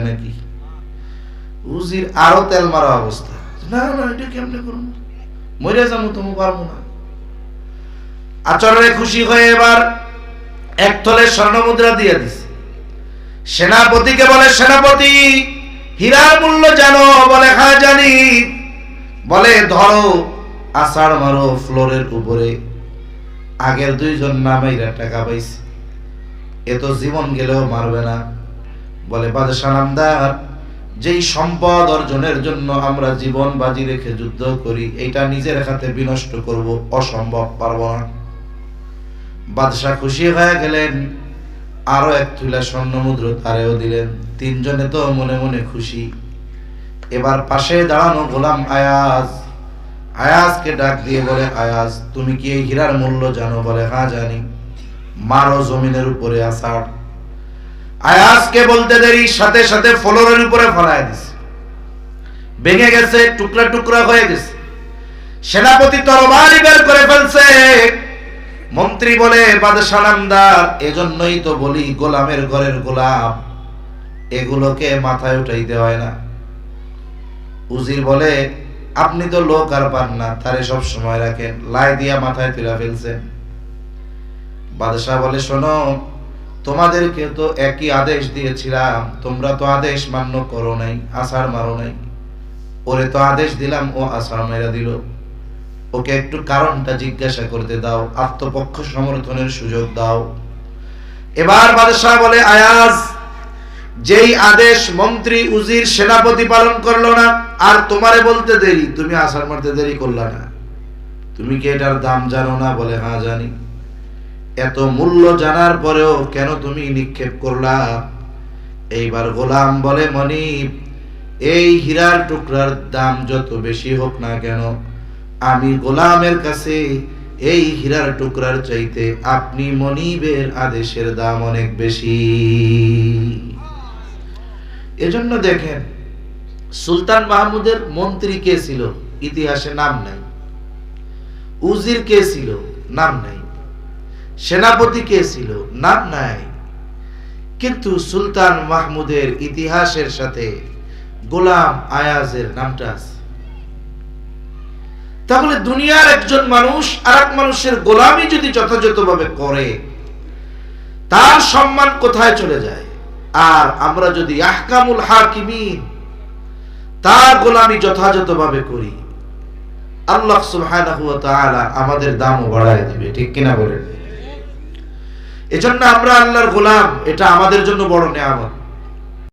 যাবে নাকি? উজির আরও তেল মারা অবস্থা। না না, এটা কেমনে যাব তুমি পারব না। আচরণে খুশি হয়ে এবার এক তলে স্বর্ণ মুদ্রা দিয়ে দিছে। সেনাপতিকে বলে, সেনাপতি, হীরার মূল্য জানো? বলে হ্যাঁ জানি। বলে, ধরো, আষাঢ় মারো ফ্লোরের উপরে। আগের দুইজন নামাইরা টাকা পাইছে। এ তো জীবন গেলেও মারবে না। বলে, বাদশাহ নামদার, যেই সম্পদ অর্জনের জন্য আমরা জীবন বাজি রেখে যুদ্ধ করি এটা নিজের হাতে বিনষ্ট করব, অসম্ভব, পারব না। বাদশাহ খুশি হয়ে গেলেন আরও এক তুলা স্বর্ণ মুদ্র তারেও দিলেন। তিনজনে তো মনে মনে খুশি। এবার পাশে দাঁড়ানো গোলাম আয়াজ, আয়াজকে ডাক দিয়ে বলে, আয়াজ, তুমি কি এই হীরার মূল্য জানো? বলে হ্যাঁ জানি। মারো জমিনের উপরে আসার আয়াজকে বলতে দেরি, সাথে সাথে ফলোরের উপরে ফলায় দিছে। ভেঙে গেছে, টুকরা টুকরা হয়ে গেছে। সেনাপতি তরবারি বের করে ফেলছে। মন্ত্রী বলে, বাদশাহ নামদার, এজন্যই তো বলি, গোলামের ঘরের গোলাম। এগুলোকে মাথায় উঠাইতে হয় না। উজির বলে, আপনি তো লোক আর পান না, তারে সব সময় রাখেন। লাই দিয়া মাথায় তুলে ফেলছেন। বাদশাহ বলে, শোনো তোমাদেরকে তো একই আদেশ দিয়েছিলাম। তোমরা তো আদেশ মান্য করো নাই আসার মারো নাই। ওরে তো আদেশ দিলাম, ও আসার মেরা দিল। ওকে একটু কারণটা জিজ্ঞাসা করতে দাও, আত্মপক্ষ সমর্থনের সুযোগ দাও। এবার বাদশাহ বলে, আয়াজ, যেই আদেশ মন্ত্রী উজির সেনাপতি পালন করল না, আর তোমারে বলতে দেরি, তুমি আসার মারতে দেরি করলা না। তুমি কি এটার দাম জানো না? বলে হ্যাঁ জানি। এত মূল্য জানার পরেও কেন তুমি নিক্ষেপ করলা? এইবার গোলাম বলে, মনিব, এই হীরার টুকরার দাম যত বেশি হোক না কেন, আমি গোলামের কাছে এই হীরার টুকরার চাইতে আপনি মনিবের আদেশের দাম অনেক বেশি। এজন্য দেখেন, সুলতান মাহমুদের মন্ত্রী কে ছিল? ইতিহাসে নাম নাই। উজির কে ছিল? নাম নাই। সেনাপতি কে ছিল? নাম নাই। কিন্তু সুলতান মাহমুদের ইতিহাসের সাথে গোলাম আয়াজের নামটা আছে। তাহলে দুনিয়ার একজন মানুষ আর এক মানুষের গোলামি যদি যথাযথভাবে করে, তার সম্মান কোথায় চলে যায়? আর আমরা যদি আহকামুল হাকিমিন, তার গোলামি যথাযথভাবে করি, আল্লাহ সুবহানাহু ওয়া তাআলা আমাদের দামও বাড়ায় দিবে। ঠিক কিনা বলেন? এজন্য আমরা আল্লাহর গোলাম এটা আমাদের জন্য বড় নেয়ামত।